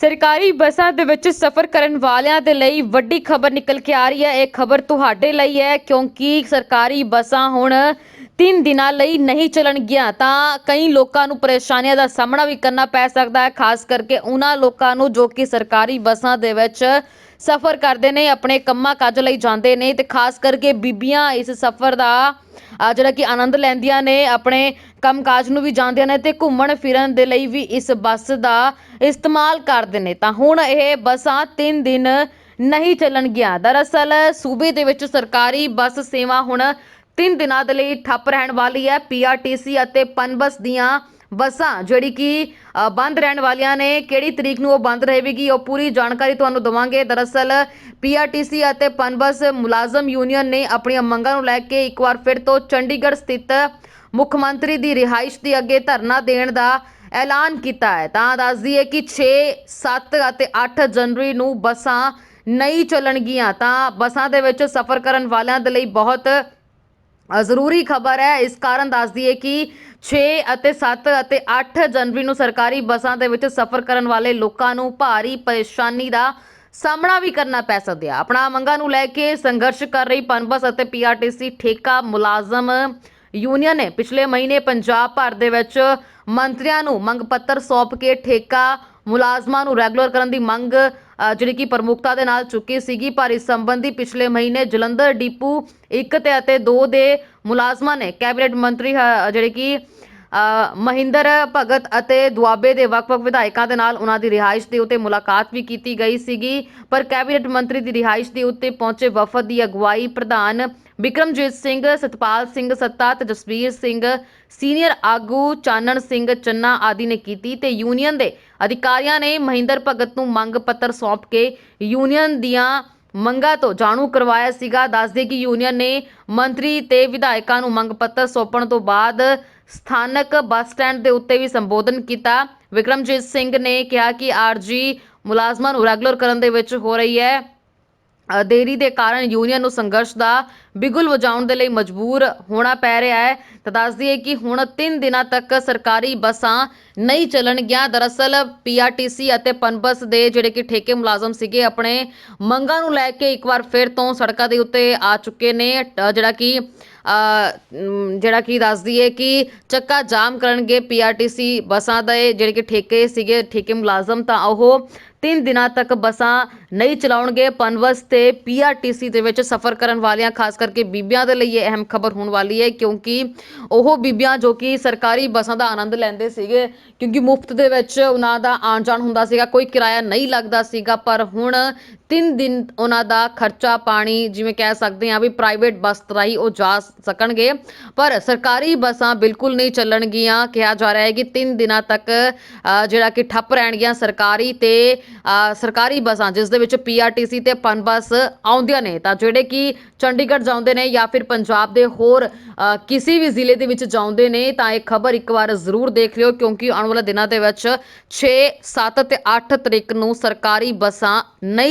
ਸਰਕਾਰੀ ਬੱਸਾਂ ਦੇ ਵਿੱਚ ਸਫ਼ਰ ਕਰਨ ਵਾਲਿਆਂ ਦੇ ਲਈ ਵੱਡੀ ਖਬਰ ਨਿਕਲ ਕੇ ਆ ਰਹੀ ਹੈ। ਇਹ ਖਬਰ ਤੁਹਾਡੇ ਲਈ ਹੈ, ਕਿਉਂਕਿ ਸਰਕਾਰੀ ਬੱਸਾਂ ਹੁਣ 3 ਦਿਨਾਂ ਲਈ ਨਹੀਂ ਚੱਲਣਗੀਆਂ। ਤਾਂ ਕਈ ਲੋਕਾਂ ਨੂੰ ਪਰੇਸ਼ਾਨੀਆਂ ਦਾ ਸਾਹਮਣਾ ਵੀ ਕਰਨਾ ਪੈ ਸਕਦਾ ਹੈ, ਖਾਸ ਕਰਕੇ ਉਹਨਾਂ ਲੋਕਾਂ ਨੂੰ ਜੋ ਕਿ ਸਰਕਾਰੀ ਬੱਸਾਂ ਦੇ ਵਿੱਚ ਸਫ਼ਰ ਕਰਦੇ ਨੇ, ਆਪਣੇ ਕੰਮਾਂ ਕਾਜ ਲਈ ਜਾਂਦੇ ਨੇ ਤੇ ਖਾਸ ਕਰਕੇ ਬੀਬੀਆਂ ਇਸ ਸਫ਼ਰ ਦਾ ਜਿਹੜਾ ਕਿ ਆਨੰਦ ਲੈਂਦੀਆਂ ਨੇ, ਆਪਣੇ ਕੰਮਕਾਜ ਨੂੰ ਵੀ ਜਾਂਦੀਆਂ ਨੇ ਤੇ ਘੁੰਮਣ ਫਿਰਨ ਦੇ ਲਈ ਵੀ ਇਸ ਬੱਸ ਦਾ ਇਸਤੇਮਾਲ ਕਰਦੇ ਨੇ। ਤਾਂ ਹੁਣ ਇਹ ਬੱਸਾਂ 3 ਦਿਨ ਨਹੀਂ ਚੱਲਣਗੀਆਂ। ਦਰਅਸਲ ਸੂਬੇ ਦੇ ਵਿੱਚ ਸਰਕਾਰੀ ਬੱਸ ਸੇਵਾ ਹੁਣ 3 ਦਿਨਾਂ ਦੇ ਲਈ ਠੱਪ ਰਹਿਣ ਵਾਲੀ ਹੈ। ਪੀਆਰਟੀਸੀ ਅਤੇ ਪਨਬਸ ਦੀਆਂ ਬੱਸਾਂ ਜਿਹੜੀ ਕਿ ਬੰਦ ਰਹਿਣ ਵਾਲੀਆਂ ਨੇ, ਕਿਹੜੀ ਤਰੀਕ ਨੂੰ ਉਹ ਬੰਦ ਰਹੇਗੀ, ਉਹ ਪੂਰੀ ਜਾਣਕਾਰੀ ਤੁਹਾਨੂੰ ਦਵਾਂਗੇ। ਦਰਅਸਲ ਪੀਆਰਟੀਸੀ ਅਤੇ ਪਨਬਸ ਮੁਲਾਜ਼ਮ ਯੂਨੀਅਨ ਨੇ ਆਪਣੀਆਂ ਮੰਗਾਂ ਨੂੰ ਲੈ ਕੇ ਇੱਕ ਵਾਰ ਫਿਰ ਤੋਂ ਚੰਡੀਗੜ੍ਹ ਸਥਿਤ ਮੁੱਖ ਮੰਤਰੀ ਦੀ ਰਿਹਾਇਸ਼ ਦੇ ਅੱਗੇ ਧਰਨਾ ਦੇਣ ਦਾ ਐਲਾਨ ਕੀਤਾ ਹੈ। ਤਾਂ ਦੱਸਦੀ ਹੈ ਕਿ 6 7 ਅਤੇ 8 ਜਨਵਰੀ ਨੂੰ ਬੱਸਾਂ ਨਹੀਂ ਚੱਲਣਗੀਆਂ। ਤਾਂ ਬੱਸਾਂ ਦੇ ਵਿੱਚ ਸਫ਼ਰ ਕਰਨ ਵਾਲਿਆਂ ਦੇ ਲਈ ਬਹੁਤ ਜ਼ਰੂਰੀ ਖਬਰ ਹੈ, ਇਸ ਕਾਰਨ ਦੱਸਦੀ ਹੈ ਕਿ 6 ਅਤੇ 7 ਅਤੇ 8 ਜਨਵਰੀ ਨੂੰ ਸਰਕਾਰੀ ਬੱਸਾਂ ਦੇ ਵਿੱਚ ਸਫ਼ਰ ਕਰਨ ਵਾਲੇ ਲੋਕਾਂ ਨੂੰ ਭਾਰੀ ਪਰੇਸ਼ਾਨੀ ਦਾ ਸਾਹਮਣਾ ਵੀ ਕਰਨਾ ਪੈ ਸਕਦਾ ਆਪਣਾ ਮੰਗਾਂ ਨੂੰ ਲੈ ਕੇ ਸੰਘਰਸ਼ ਕਰ ਰਹੀ ਪਨਬਸ ਅਤੇ ਪੀਆਰਟੀਸੀ ਠੇਕਾ ਮੁਲਾਜ਼ਮ ਯੂਨੀਅਨ ਨੇ ਪਿਛਲੇ ਮਹੀਨੇ ਪੰਜਾਬ ਭਰ ਦੇ ਵਿੱਚ ਮੰਤਰੀਆਂ ਨੂੰ ਮੰਗ ਪੱਤਰ ਸੌਂਪ ਕੇ ਠੇਕਾ ਮੁਲਾਜ਼ਮਾਂ ਨੂੰ ਰੈਗੂਲਰ ਕਰਨ ਦੀ ਮੰਗ ਜਿਹੜੀ ਕਿ ਪ੍ਰਮੁਖਤਾ ਦੇ ਨਾਲ ਚੁੱਕੀ ਸੀਗੀ, ਪਰ ਇਸ ਸੰਬੰਧੀ ਪਿਛਲੇ ਮਹੀਨੇ ਜਲੰਧਰ ਡੀਪੂ 1 ਤੇ ਅਤੇ 2 ਦੇ ਮੁਲਾਜ਼ਮਾਂ ਨੇ ਕੈਬਨਿਟ ਮੰਤਰੀ ਜਿਹੜੇ ਕਿ ਮਹਿੰਦਰ ਭਗਤ ਅਤੇ ਦੁਆਬੇ ਦੇ ਵੱਖ-ਵੱਖ ਵਿਧਾਇਕਾਂ ਦੇ ਨਾਲ ਉਹਨਾਂ ਦੀ ਰਿਹਾਇਸ਼ ਦੇ ਉੱਤੇ ਮੁਲਾਕਾਤ ਵੀ ਕੀਤੀ ਗਈ ਸੀਗੀ, ਪਰ ਕੈਬਨਿਟ ਮੰਤਰੀ ਦੀ ਰਿਹਾਇਸ਼ ਦੇ ਉੱਤੇ ਪਹੁੰਚੇ ਵਫਦ ਦੀ ਅਗਵਾਈ ਪ੍ਰਧਾਨ ਬਿਕਰਮਜੀਤ ਸਿੰਘ, ਸਤਪਾਲ ਸਿੰਘ ਸੱਤਾ ਤੇ ਜਸਵੀਰ ਸਿੰਘ, ਸੀਨੀਅਰ ਆਗੂ ਚਾਨਣ ਸਿੰਘ ਚੰਨਾ ਆਦਿ ਨੇ ਕੀਤੀ ਤੇ ਯੂਨੀਅਨ ਦੇ ਅਧਿਕਾਰੀਆਂ ਨੇ ਮਹਿੰਦਰ ਭਗਤ ਨੂੰ ਮੰਗ ਪੱਤਰ ਸੌਂਪ ਕੇ ਯੂਨੀਅਨ ਦੀਆਂ ਮੰਗਾਂ ਤੋਂ ਜਾਣੂ ਕਰਵਾਇਆ ਸੀਗਾ। ਦੱਸਦੇ ਕਿ ਯੂਨੀਅਨ ਨੇ ਮੰਤਰੀ ਤੇ ਵਿਧਾਇਕਾਂ ਨੂੰ ਮੰਗ ਪੱਤਰ ਸੌਂਪਣ ਤੋਂ ਬਾਅਦ ਸਥਾਨਕ ਬੱਸ ਸਟੈਂਡ ਦੇ ਉੱਤੇ ਵੀ ਸੰਬੋਧਨ ਕੀਤਾ। ਵਿਕਰਮਜੀਤ ਸਿੰਘ ਨੇ ਕਿਹਾ ਕਿ ਆਰਜੀ ਮੁਲਾਜ਼ਮਾਂ ਨੂੰ ਰੈਗੂਲਰ ਕਰਨ ਦੇ ਵਿੱਚ ਹੋ ਰਹੀ ਹੈ। ਦੇਰੀ ਦੇ ਕਾਰਨ ਯੂਨੀਅਨ ਨੂੰ ਸੰਘਰਸ਼ ਦਾ ਬਿਗੁਲ ਵਜਾਉਣ ਦੇ ਲਈ ਮਜਬੂਰ ਹੋਣਾ ਪੈ ਰਿਹਾ ਹੈ। ਤਾਂ ਦੱਸ ਦਈਏ ਕਿ ਹੁਣ 3 ਦਿਨਾਂ ਤੱਕ ਸਰਕਾਰੀ ਬੱਸਾਂ ਨਹੀਂ ਚੱਲਣਗੀਆਂ। ਦਰਅਸਲ ਪੀਆਰਟੀਸੀ ਅਤੇ ਪਨਬਸ ਦੇ ਜਿਹੜੇ ਕਿ ਠੇਕੇ ਮੁਲਾਜ਼ਮ ਸੀਗੇ, ਆਪਣੇ ਮੰਗਾਂ ਨੂੰ ਲੈ ਕੇ ਇੱਕ ਵਾਰ ਫਿਰ ਤੋਂ ਸੜਕਾਂ ਦੇ ਉੱਤੇ ਆ ਚੁੱਕੇ ਨੇ। ਜਿਹੜਾ ਕਿ ਜਿਹੜਾ ਕਿ ਦੱਸ ਦਈਏ ਕਿ ਚੱਕਾ ਜਾਮ ਕਰਨਗੇ ਪੀਆਰਟੀਸੀ ਬੱਸਾਂ ਦੇ। ਜਿਹੜੇ ਕਿ ਠੇਕੇ ਸੀਗੇ, ਠੇਕੇ ਮੁਲਾਜ਼ਮ ਤਾਂ ਉਹ ਤਿੰਨ ਦਿਨਾਂ ਤੱਕ ਬੱਸਾਂ ਨਹੀਂ ਚਲਾਉਣਗੇ। ਪਨਵਸ ਤੇ ਪੀਆਰਟੀਸੀ ਦੇ ਵਿੱਚ ਸਫ਼ਰ ਕਰਨ ਵਾਲਿਆਂ, ਖਾਸ ਕਰਕੇ ਬੀਬੀਆਂ ਦੇ ਲਈ ਇਹ ਅਹਿਮ ਖਬਰ ਹੋਣ ਵਾਲੀ ਹੈ, ਕਿਉਂਕਿ ਉਹ ਬੀਬੀਆਂ ਜੋ ਕਿ ਸਰਕਾਰੀ ਬੱਸਾਂ ਦਾ ਆਨੰਦ ਲੈਂਦੇ ਸੀਗੇ, ਕਿਉਂਕਿ ਮੁਫਤ ਦੇ ਵਿੱਚ ਉਹਨਾਂ ਦਾ ਆਉਣ ਜਾਣ ਹੁੰਦਾ ਸੀਗਾ, ਕੋਈ ਕਿਰਾਇਆ ਨਹੀਂ ਲੱਗਦਾ ਸੀਗਾ, ਪਰ ਹੁਣ ਤਿੰਨ ਦਿਨ ਉਹਨਾਂ ਦਾ ਖਰਚਾ ਪਾਣੀ ਜਿਵੇਂ ਕਹਿ ਸਕਦੇ ਹਾਂ ਵੀ ਪ੍ਰਾਈਵੇਟ ਬੱਸ ਰਾਹੀਂ ਉਹ ਜਾ ਸਕਣਗੇ। ਪਰ ਸਰਕਾਰੀ ਬੱਸਾਂ ਬਿਲਕੁਲ ਨਹੀਂ ਚੱਲਣਗੀਆਂ। ਕਿਹਾ ਜਾ ਰਿਹਾ ਹੈ ਕਿ ਤਿੰਨ ਦਿਨਾਂ ਤੱਕ ਜਿਹੜਾ ਕਿ ਠੱਪ ਰਹਿਣਗੀਆਂ ਸਰਕਾਰੀ ਤੇ ਸਰਕਾਰੀ ਬੱਸਾਂ, ਜਿਸ ਦੇ ਵਿੱਚ ਪੀਆਰਟੀਸੀ ਤੇ ਪਨਬਸ ਆਉਂਦੀਆਂ ਨੇ। ਤਾਂ ਜਿਹੜੇ ਕਿ ਚੰਡੀਗੜ੍ਹ ਜਾਂਦੇ ਨੇ ਜਾਂ ਫਿਰ ਪੰਜਾਬ ਦੇ ਹੋਰ ਕਿਸੇ ਵੀ ਜ਼ਿਲ੍ਹੇ ਦੇ ਵਿੱਚ ਜਾਂਦੇ ਨੇ, ਤਾਂ ਇਹ ਖਬਰ ਇੱਕ ਵਾਰ ਜ਼ਰੂਰ ਦੇਖ ਲਿਓ, ਕਿਉਂਕਿ ਆਉਣ ਵਾਲੇ ਦਿਨਾਂ ਦੇ ਵਿੱਚ 6 7 ਤੇ 8 ਤਰੀਕ ਨੂੰ ਸਰਕਾਰੀ ਬੱਸਾਂ ਨਹੀਂ